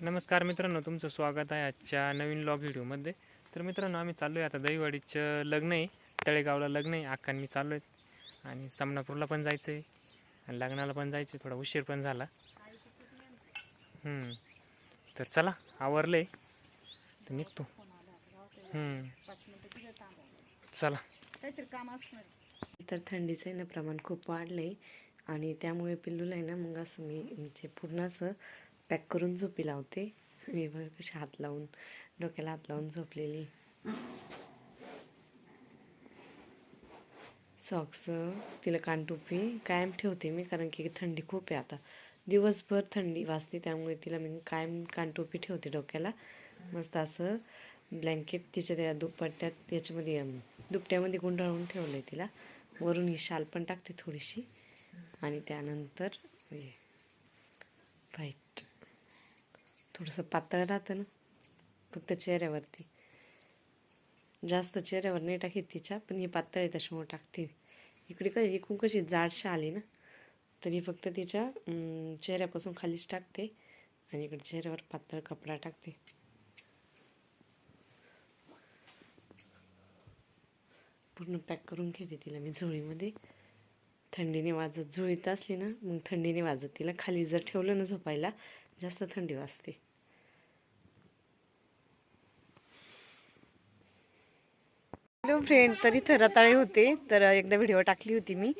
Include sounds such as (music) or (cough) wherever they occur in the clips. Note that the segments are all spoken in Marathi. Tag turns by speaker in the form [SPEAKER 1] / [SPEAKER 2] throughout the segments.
[SPEAKER 1] नमस्कार मित्रांनो तुमचं स्वागत आहे आजच्या नवीन लॉग व्हिडिओमध्ये तर मित्रांनो आम्ही चाललो आहे आता दहीवाडीचं लग्न आहे तळेगावला लग्न आहे अक्का मी चाललो आहे आणि समनापूरला पण जायचं आहे आणि लग्नाला पण जायचं आहे थोडा उशीर पण झाला. हम्म. तर चला आवरलं आहे तर निघतो. हम्म. चला.
[SPEAKER 2] काहीतरी काम असणार.
[SPEAKER 3] तर थंडीचं आहे ना प्रमाण खूप वाढलं आहे आणि त्यामुळे पिल्लूला आहे ना मग असं मी म्हणजे पूर्ण असं पॅक करून झोपी लावते. मी बघ कशी हात लावून डोक्याला हात लावून झोपलेली. सॉक्स तिला कानटोपी कायम ठेवते मी कारण की थंडी खूप आहे आता. दिवसभर थंडी वाजते त्यामुळे तिला मी कायम कानटोपी ठेवते डोक्याला. मस्त असं ब्लँकेट तिच्या त्या दुपट्ट्यात त्याच्यामध्ये दुपट्यामध्ये गुंडाळून ठेवलं आहे तिला. वरून ही शाल पण टाकते थोडीशी. आणि त्यानंतर हे व्हाईट थोडंसं पातळ राहतं ना फक्त चेहऱ्यावरती. जास्त चेहऱ्यावर नाही टाकीत तिच्या पण ही पातळ आहे त्याच्यामुळे टाकते. इकडे काय इकडून कशी जाडशी आली ना तरी फक्त तिच्या चेहऱ्यापासून खालीच टाकते आणि इकडे चेहऱ्यावर पातळ कपडा टाकते. पूर्ण पॅक करून घेते तिला मी झोळीमध्ये. थंडीने वाजत झोळीत असली ना मग थंडीने वाजत. तिला खाली जर ठेवलं ना झोपायला जास्त थंडी वाजते. हॅलो फ्रेंड तर इथं रताळे होते तर एकदा व्हिडिओ टाकली होती मी.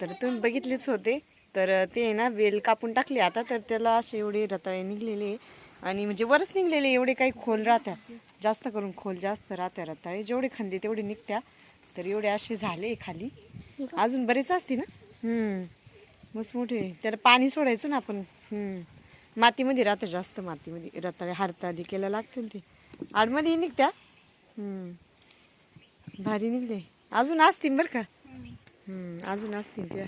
[SPEAKER 3] तर तुम्ही बघितलेच होते. तर ते आहे ना वेल कापून टाकले आता तर त्याला असे एवढे रताळे निघलेले आणि म्हणजे वरच निघलेले एवढे काही खोल राहत्या. जास्त करून खोल जास्त राहत्या रताळे. जेवढे खांदे तेवढे निघत्या. तर एवढे असे झाले खाली. अजून बरेच असते ना? मस्त मोठे. त्याला पाणी सोडायचं ना आपण. मातीमध्ये राहतं जास्त मातीमध्ये. रताळे हरताळी केला लागतील ते. आडमध्ये निघत्या. भारी निघले. अजून असतील बरं का? अजून असतील त्या.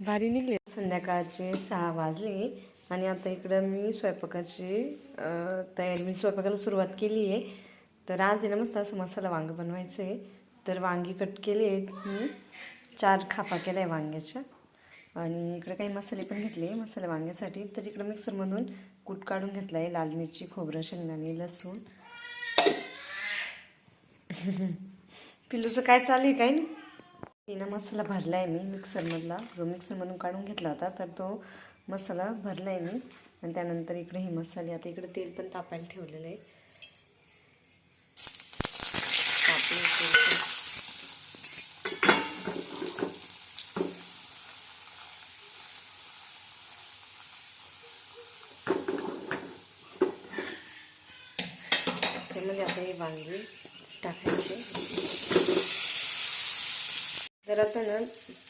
[SPEAKER 3] भारी निघले. संध्याकाळचे सहा वाजले आणि आता इकडं मी स्वयंपाकाची तयारी मी स्वयंपाकाला सुरुवात केली आहे. तर आज आहे ना मस्त असं मसाला वांग बनवायचं आहे तर वांगी कट केले आहेत मी. चार खापा केल्या आहे वांग्याच्या. आणि इकडे काही मसाले पण घेतले मसाले वांग्यासाठी. तर इकडं मिक्सरमधून कूट काढून घेतला आहे लाल मिरची खोबरं शेंगदाणे लसूण. (laughs) पिलूचं काय चालू आहे काय नाही? तिनं मसाला भरला आहे मी मिक्सरमधला. जो मिक्सरमधून काढून घेतला होता तर तो मसाला भरला आहे मी. आणि त्यानंतर इकडे हे मसाले आता इकडे तेल पण तापायला ठेवलेलं आहे. तापलं त्यामध्ये आता हे वांगी टाकायचे. जर आता ना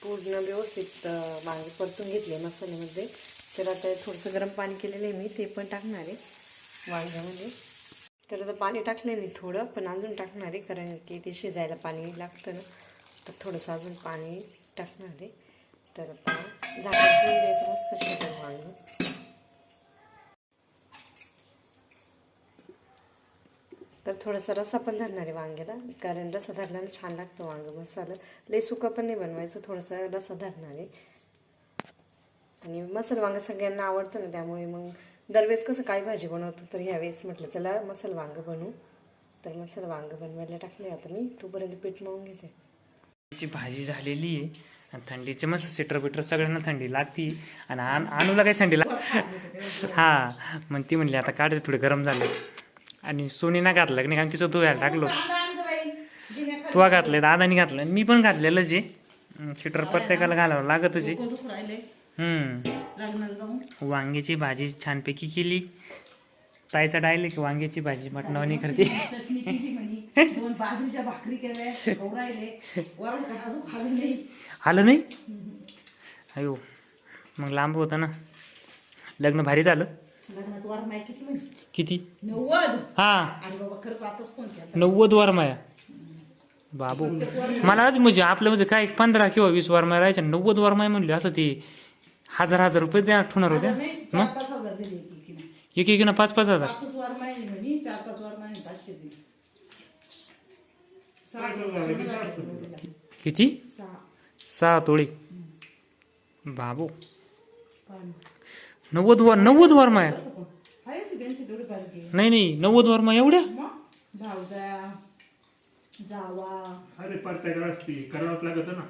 [SPEAKER 3] पूर्ण व्यवस्थित वांगे परतून घेतले मसाल्यामध्ये तर आता थोडंसं गरम पाणी केलेलं आहे मी ते पण टाकणार आहे वांग्यामध्ये. तर आता पाणी टाकलं आहे मी थोडं पण अजून टाकणार आहे कारण की ते शिजायला पाणी लागतं ना. तर थोडंसं अजून पाणी टाकणार आहे. तर आता झाकून द्यायचं मस्त शिजलं वांग. तर थोडासा रसा पण धरणार आहे वांग्याला कारण रसा धरल्यानं छान लागतं वांग. मसाला लई सुका पण नाही बनवायचं थोडासा रसा धरणार. आहे आणि मसाला वांग सगळ्यांना आवडतं ना त्यामुळे मग दरवेळेस कसं काय भाजी बनवतो तर ह्यावेळेस म्हटलं चला मसाला वांग बनवू. तर मसाला वांग बनवायला टाकले आता मी तोपर्यंत पीठ मळून घेते.
[SPEAKER 1] ची भाजी झालेली आहे आणि थंडीचे मस्त स्वेटर बिटर सगळ्यांना थंडी लागती आणि आण आणूला काही थंडी लाग हा मग ती म्हणली आता काढते थोडे गरम झाले. आणि सोनीना घातलं की नाही कारण तिचं धुवायला टाकलो. तुला घातलंय दादानी घातलं आणि मी पण घातलेलं जे. स्वेटर प्रत्येकाला घालावं लागतच हम्म. वांग्याची भाजी छानपैकी केली. ताईचा डायले की वांग्याची भाजी मटणावणी करते. आलं नाही? अयो मग लांब होतं ना. लग्न भारी झालं.
[SPEAKER 2] लग्नात माहिती किती नव्वद.
[SPEAKER 1] हा.
[SPEAKER 2] आणि बाबा खरंच आताच फोन केला.
[SPEAKER 1] नव्वद वरमाया बाबू मला आज म्हणजे आपल्यामध्ये काय पंधरा किंवा वीस वरमाया राहायच्या. नव्वद वरमाया म्हणले असं ते हजार हजार रुपये द्या ठेवणार होत्या.
[SPEAKER 2] नाही चार पाच हजार दिले एकीनं.
[SPEAKER 1] एक एक पाच पाच हजार.
[SPEAKER 2] पाचच वर माहिती म्हणे चार पाच पाचशे दिले. सहा
[SPEAKER 1] किती?
[SPEAKER 2] सहा.
[SPEAKER 1] सहा तोळी. बाबू. नव्वद वर नव्वद
[SPEAKER 2] थोडी पाहिजे
[SPEAKER 1] नाही नाही नव्वद वर्मा एवढ्या?
[SPEAKER 2] मग भावजा जावा.
[SPEAKER 1] अरे परत्या असती. करावंच लागत ना.